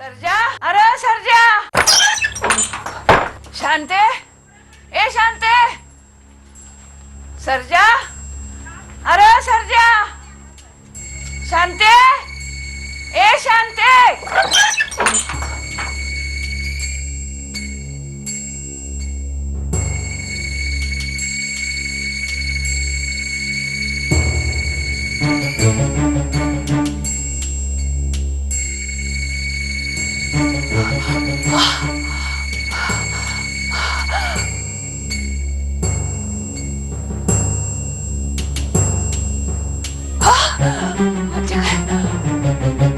सर्जा? अरे सर्जा! शांते? ए शांते! सर्जा? अरे सर्जा! शांते! म्हणजे काय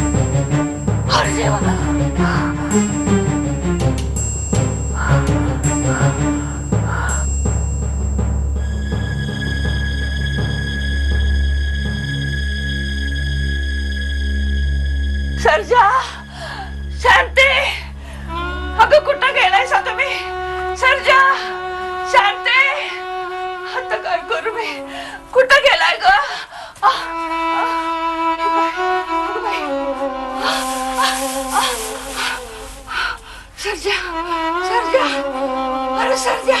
अरे देवा सर्जा शांती अगं कुठं गेलाय तुम्ही सर्जा शांती आता काय करू मी कुठं गेलाय ग आ, आ, सर्जा सर्जा अरे सर्जा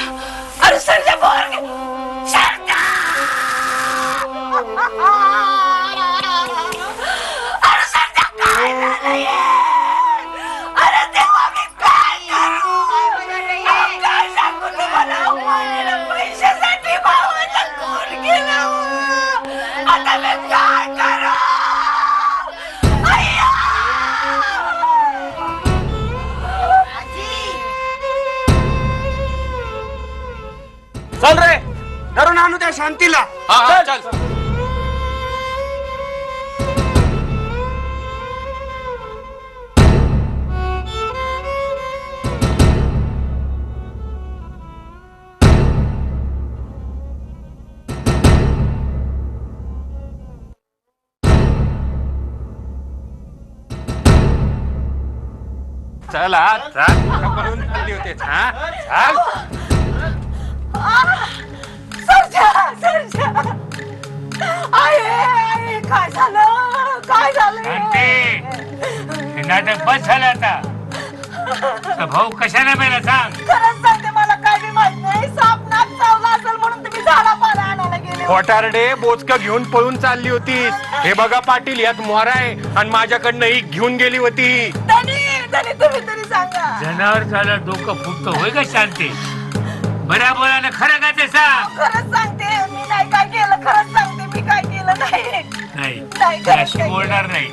अरे सर्जा बोल चल रे धरून आणू त्या शांतीला चल. चला चाल. पळून चालली होते हा चाल. काय झालं? काय झालं? नाटक बस झालं आता. भाऊ कशाने मेला सांग? खरंच सांगते मला काय बी माहीत नाही. साप नाक चावला असेल म्हणून तुम्ही झाडा पाला आणायला गेले होते. कोटारडे बोचक घेऊन पळून चालली होतीस. हे बघा पाटील यात मोहरा आहे आणि माझ्याकडनं ही घेऊन गेली होती. तुम्ही तरी सांगा. जनावर झालं डोकं फुटतं. होय का शांती? बऱ्या बोलानं खरं का ते सांग? खरंच सांगते. मी नाही काय केलं खरंच सांगते. मी काय केलं नाही. नाही. नाही, त्याशी बोलणार नाही.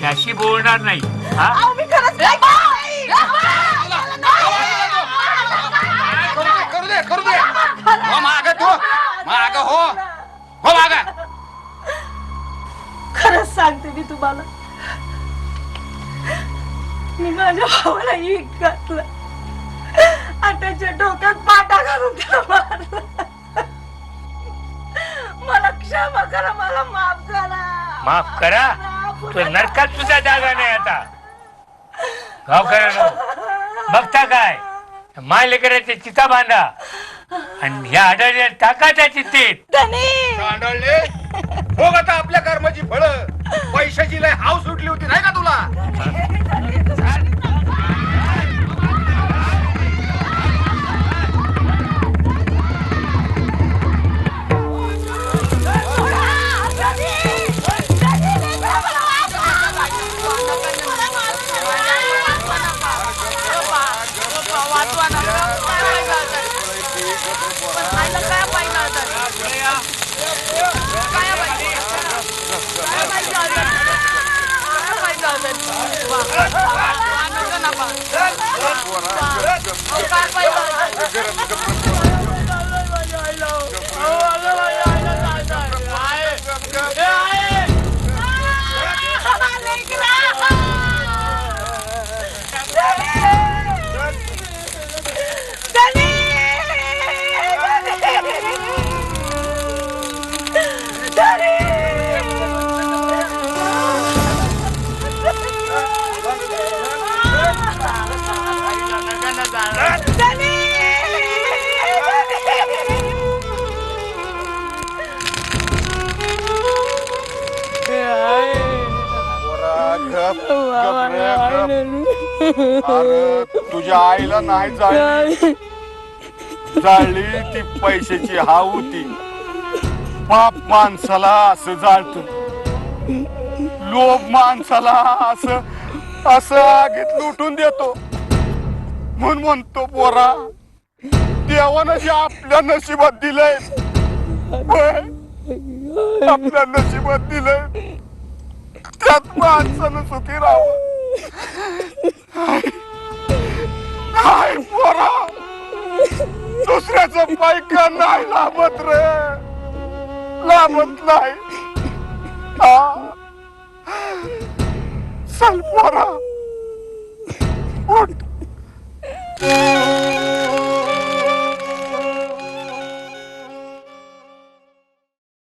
त्याशी बोलणार नाही. हा? अहो, मी खरंच काय केलं करू दे करू दे हो माग तू माग हो हो माग खरंच सांगते मी तुम्हाला. मी माझ्या भावाला एक घातलं आणि त्याच्या डोक्यात पाटा घालून त्याला मारलं. मला क्षमा करा मला माफ करा. माफ करा? तो नरकात सुद्धा जागा नाही आता. गावकऱ्यानो बघता काय? माय लेकराच्या चिता बांधा आणि ह्या आढळल्या टाका त्या चित्तेत. धनी! गांडळले हो आता आपल्या कर्माची फळ. पैशाची लय हाव सुटली होती नाही का तुला? Ano ka na ba? Ano ka na ba? अरे तुझ्या आईला नाही जाळली जाळली ती पैशाची हाव होती बाप माणसाला असं जाळत. लोभ माणसाला असं असं आगीत लुटून देतो. म्हणून म्हणतो पोरा देवानं जे आपल्या नशिबात दिलंय होय, आपल्या नशिबात दिलंय. त्यात माणसानं सुखी राहावं काय पोरा. दुसऱ्याचं पैका नाही लाभत रे. लाभत नाही. चल पोरा. उठ.